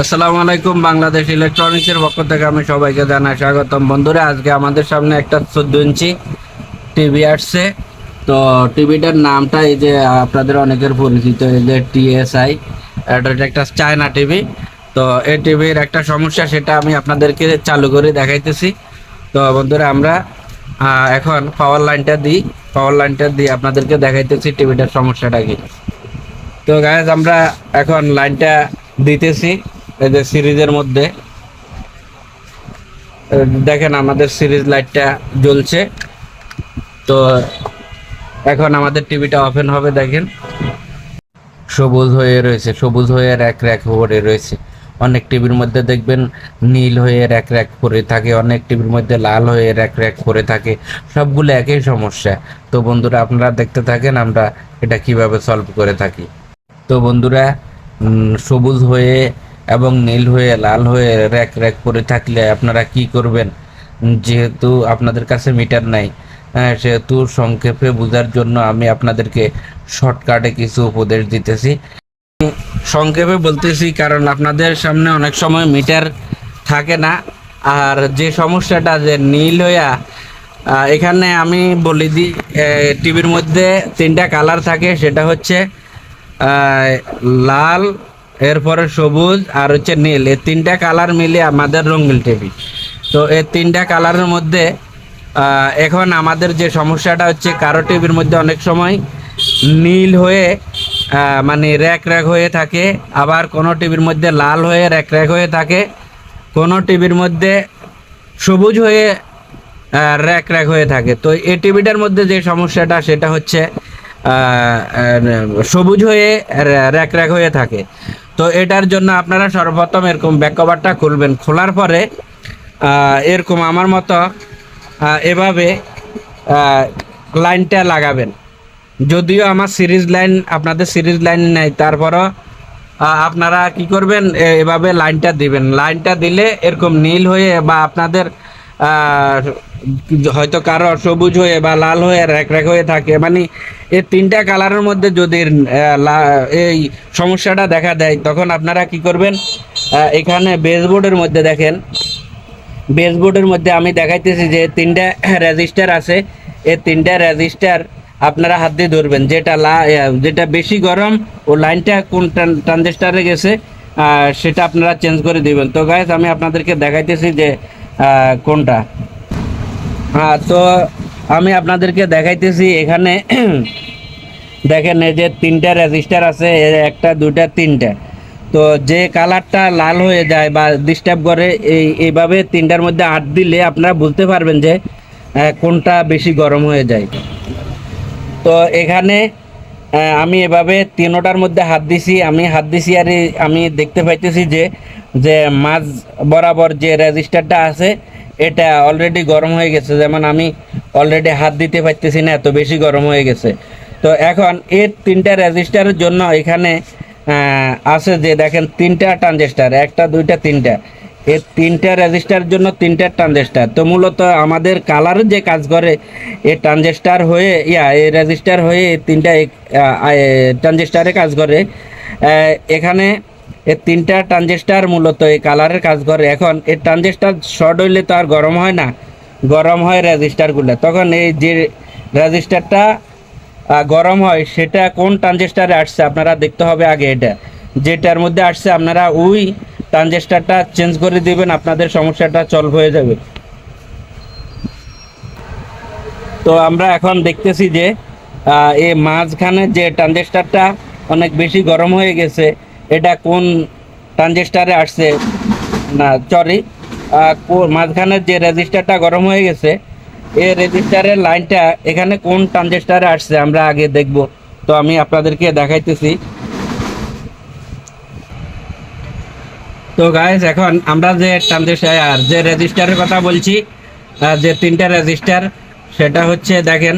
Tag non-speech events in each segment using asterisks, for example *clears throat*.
আসসালামু আলাইকুম, বাংলাদেশ ইলেকট্রনিক্সের পক্ষ থেকে আমি সবাইকে জানাই স্বাগতম। বন্ধুরা, আজকে আমাদের সামনে একটা চোদ্দ ইঞ্চি টিভি আসছে। তো টিভিটার নামটা এই যে আপনাদের অনেকের পরিচিত, এই যে টিএসআই, এটা একটা চায়না টিভি। তো এই টিভির একটা সমস্যা, সেটা আমি আপনাদেরকে চালু করে দেখাইতেছি। তো বন্ধুরা, আমরা এখন পাওয়ার লাইনটা দিই। পাওয়ার লাইনটা দিয়ে আপনাদেরকে দেখাইতেছি টিভিটার সমস্যাটা কি। তো গাইজ আমরা এখন লাইনটা দিতেছি। এই যে সিরিজের মধ্যে দেখেন আমাদের সিরিজ লাইটটা জ্বলছে। তো এখন আমাদের টিভিটা ওপেন হবে, দেখেন। সবুজ হয়ে রয়েছে, সবুজ হয়ে র্যাক র্যাক করে রয়েছে। অনেক টিভির মধ্যে দেখবেন নীল হয়ে র্যাক র্যাক করে থাকে, অনেক টিভির মধ্যে লাল হয়ে র্যাক র্যাক করে থাকে। সবগুলো একই সমস্যা। তো বন্ধুরা, আপনারা দেখতে থাকেন আমরা এটা কীভাবে সলভ করে থাকি। তো বন্ধুরা সবুজ হয়ে এবং নীল হয়ে লাল হয়ে র্যাক র্যাক করে থাকলে আপনারা কি করবেন? যেহেতু আপনাদের কাছে মিটার নাই হ্যাঁ, সেহেতু সংক্ষেপে বোঝার জন্য আমি আপনাদেরকে শর্টকাটে কিছু উপদেশ দিতেছি। সংক্ষেপে বলতেছি কারণ আপনাদের সামনে অনেক সময় মিটার থাকে না আর যে সমস্যাটা যে নীল হইয়া এখানে আমি বলি দিই টিভির মধ্যে তিনটা কালার থাকে সেটা হচ্ছে লাল এরপরে সবুজ আর হচ্ছে নীল। এই তিনটা কালার মিলে আমাদের রঙিন টিভি তো এই তিনটা কালারের মধ্যে এখন আমাদের যে সমস্যাটা হচ্ছে, কারও টিভির মধ্যে অনেক সময় নীল হয়ে মানে র্যাক র্যাক হয়ে থাকে, আবার কোনো টিভির মধ্যে লাল হয়ে র্যাক র্যাক হয়ে থাকে, কোনো টিভির মধ্যে সবুজ হয়ে র্যাক র্যাক হয়ে থাকে। তো এই টিভিটার মধ্যে যে সমস্যাটা, সেটা হচ্ছে সবুজ হয়ে র্যাক র্যাক হয়ে থাকে। তো এটার জন্য আপনারা সর্বপ্রথম এরকম ব্যাক কভারটা খুলবেন। খোলার পরে এরকম আমার মতো এভাবে লাইনটা লাগাবেন। যদিও আমার সিরিজ লাইন আপনাদের সিরিজ লাইন নেই, তারপরও আপনারা কি করবেন? এভাবে লাইনটা দিবেন। লাইনটা দিলে এরকম নীল হয়ে বা আপনাদের হয়তো কারও সবুজ হয়ে বা লাল হয়ে র্যাক র্যাক হয়ে থাকে। মানে এই তিনটা কালারের মধ্যে যদি এই সমস্যাটা দেখা দেয়, তখন আপনারা কি করবেন? এখানে বেসবোর্ডের মধ্যে দেখেন। বেসবোর্ডের মধ্যে আমি দেখাইতেছি যে তিনটা রেজিস্টার আছে। এই তিনটা রেজিস্টার আপনারা হাত দিয়ে ধরবেন। যেটা লা যেটা বেশি গরম, ও লাইনটা কোন ট্রানজিস্টারে গেছে সেটা আপনারা চেঞ্জ করে দিবেন। তো গাইজ আমি আপনাদেরকে দেখাইতেছি যে কোনটা? হ্যাঁ তো আমি আপনাদেরকে দেখাইতেছি এখানে। *clears throat* দেখেন এই যে তিনটা রেজিস্টার আছে একটা, দুইটা, তিনটা। তো যে কালারটা লাল হয়ে যায় বা ডিস্টার্ব করে, এই, এইভাবে তিনটার মধ্যে হাত দিলে আপনারা বুঝতে পারবেন যে কোনটা বেশি গরম হয়ে যায়। তো এখানে আমি এভাবে তিনোটার মধ্যে হাত দিছি, আমি হাত দিছি আর আমি দেখতে পাইতেছি যে যে মাঝ বরাবর যে রেজিস্টারটা আছে, এটা অলরেডি গরম হয়ে গেছে। যেমন আমি অলরেডি হাত দিতে পারতেছি না, এত বেশি গরম হয়ে গেছে। তো এখন এর তিনটা রেজিস্টারের জন্য এখানে আছে যে দেখেন তিনটা ট্রানজিস্টার একটা, দুইটা, তিনটা। এই তিনটা রেজিস্টারের জন্য তিনটা ট্রানজিস্টার তো মূলত আমাদের কালার যে কাজ করে, এ ট্রানজিস্টার হয়ে, ইয়া, এ রেজিস্টার হয়ে তিনটা ট্রানজিস্টারে কাজ করে। এখানে এই তিনটা ট্রানজিস্টার মূলত এই কালারের কাজ করে। এখন এই ট্রানজিস্টার শর্ট হইলে তো আর গরম হয় না, গরম হয় রেজিস্টারগুলো তখন এই যে রেজিস্টারটা গরম হয়, সেটা কোন ট্রানজিস্টারে আসছে আপনারা দেখতে হবে আগে এটা। যেটার মধ্যে আসছে আপনারা ওই ট্রানজিস্টারটা চেঞ্জ করে দিবেন, আপনাদের সমস্যাটা সলভ হয়ে যাবে। তো আমরা এখন দেখতেছি যে এই মাঝখানে যে ট্রানজিস্টারটা অনেক বেশি গরম হয়ে গেছে, এটা কোন ট্রানজিস্টারে আসছে? না সরি মাঝখানের যে রেজিস্টারটা গরম হয়ে গেছে এই রেজিস্টারের লাইনটা এখানে কোন ট্রানজিস্টারে আসছে আমরা আগে দেখব। তো আমি আপনাদেরকে দেখাইতেছি তো গাইস এখন আমরা যে ট্রানজিস্টার যে রেজিস্টারের কথা বলছি যে তিনটা রেজিস্টার সেটা হচ্ছে দেখেন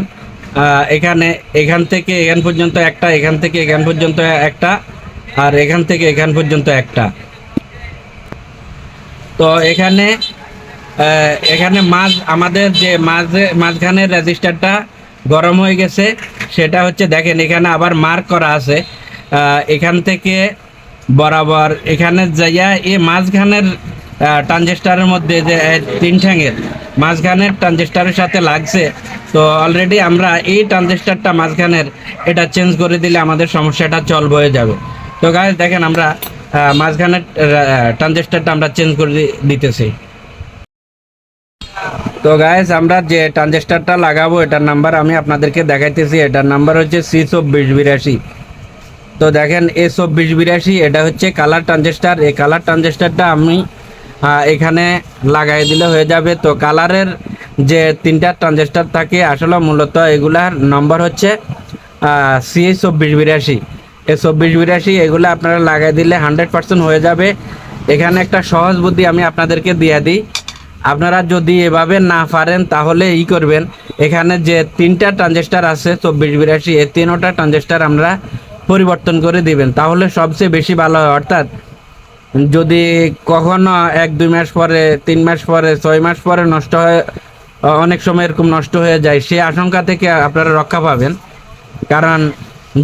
এখানে, এখান থেকে এখান পর্যন্ত একটা, এখান থেকে এখান পর্যন্ত একটা, আর এখান থেকে এখান পর্যন্ত একটা। তো এখানে এখানে মাঝ, আমাদের যে মাঝে মাঝখানের রেজিস্টারটা গরম হয়ে গেছে, সেটা হচ্ছে দেখেন, এখানে আবার মার্ক করা আছে। এখান থেকে বরাবর এখানে যাইয়া এই মাঝখানের ট্রানজেস্টারের মধ্যে যে তিন ঠ্যাঙের মাঝখানের ট্রানজেস্টারের সাথে লাগছে। তো অলরেডি আমরা এই ট্রানজিস্টারটা মাঝখানের, এটা চেঞ্জ করে দিলে আমাদের সমস্যাটা সলভ হয়ে যাবে। তো গাইজ দেখেন আমরা মাঝখানের ট্রানজিস্টারটা আমরা চেঞ্জ করে দিতেছি। তো গাইস আমরা যে ট্রানজিস্টারটা লাগাবো, এটার নাম্বার আমি আপনাদেরকে দেখাইতেছি। এটার নাম্বার হচ্ছে সি চব্বিশ বিরাশি। তো দেখেন এ চব্বিশ বিরাশি, এটা হচ্ছে কালার ট্রানজিস্টার এই কালার ট্রানজিস্টারটা আমি এখানে লাগাই দিলে হয়ে যাবে। তো কালারের যে তিনটা ট্রানজিস্টার থাকে, আসলে মূলত এগুলার নম্বর হচ্ছে সি চব্বিশ বিরাশি। এ চব্বিশ বিরাশি, এগুলো আপনারা লাগাই দিলে হান্ড্রেড পার্সেন্ট হয়ে যাবে। এখানে একটা সহজ বুদ্ধি আমি আপনাদেরকে দিয়ে দিই। আপনারা যদি এভাবে না পারেন, তাহলে ই করবেন। এখানে যে তিনটা ট্রানজেস্টার আছে, চব্বিশ বিরাশি, এই তিনোটা ট্রানজিস্টার আমরা পরিবর্তন করে দিবেন। তাহলে সবচেয়ে বেশি ভালো হয়। অর্থাৎ যদি কখনো এক, দুই মাস পরে, তিন মাস পরে, ছয় মাস পরে নষ্ট হয়ে, অনেক সময় এরকম নষ্ট হয়ে যায় সেই আশঙ্কা থেকে আপনারা রক্ষা পাবেন। কারণ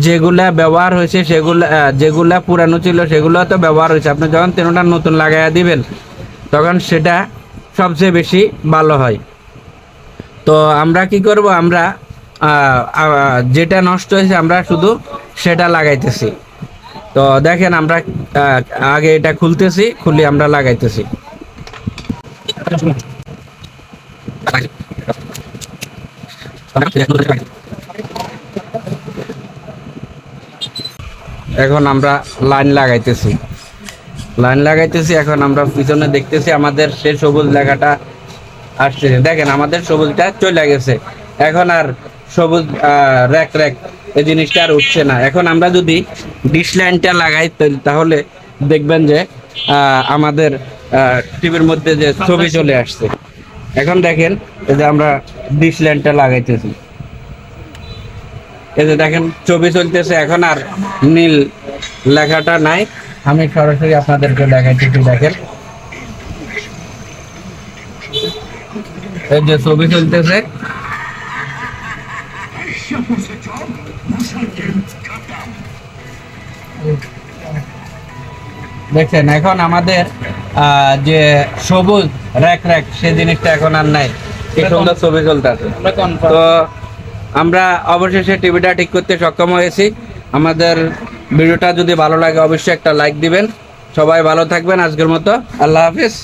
যেগুলা ব্যবহার হয়েছে, সেগুলা যেগুলা পুরানো ছিল, সেগুলো তো ব্যবহার হয়েছে। আপনি যখন তিনটা নতুন লাগাইয়া দিবেন, তখন সেটা সবচেয়ে বেশি ভালো হয়। তো আমরা কি করব? আমরা যেটা নষ্ট হয়েছে, আমরা শুধু সেটা লাগাইতেছি। তো দেখেন আমরা আগে এটা খুলতেছি, খুলে আমরা লাগাইতেছি। এখন আমরা লাইন লাগাইতেছি। লাইন লাগাইতেছি, এখন আমরা পিছনে দেখতেছি আমাদের সেই সবুজ লেখাটা আসছে। দেখেন আমাদের সবুজটা চলে গেছে। এখন আর সবুজ র্যাক র্যাক। এই জিনিসটা আর উঠছে না। এখন আমরা যদি ডিশ লাইনটা লাগাই, তাহলে দেখবেন যে আমাদের টিভির মধ্যে যে ছবি চলে আসছে। এখন দেখেন, এই যে আমরা ডিশ লাইনটা লাগাইতেছি। এই যে দেখেন, ছবি চলতেছে এখন আর নীল লেখাটা নাই। আমি সরাসরি আপনাদেরকে দেখাইতেছি, দেখেন। এই যে ছবি চলতেছে। দেখছেন এখন আমাদের যে সবুজ র্যাক র্যাক সে জিনিসটা এখন আর নাই। কি সুন্দর ছবি চলতেছে। তো আমরা অবশেষে টিভিটা ঠিক করতে সক্ষম হয়েছি। আমাদের ভিডিওটা যদি ভালো লাগে অবশ্যই একটা লাইক দিবেন। সবাই ভালো থাকবেন আজকের মতো। আল্লাহ হাফিজ।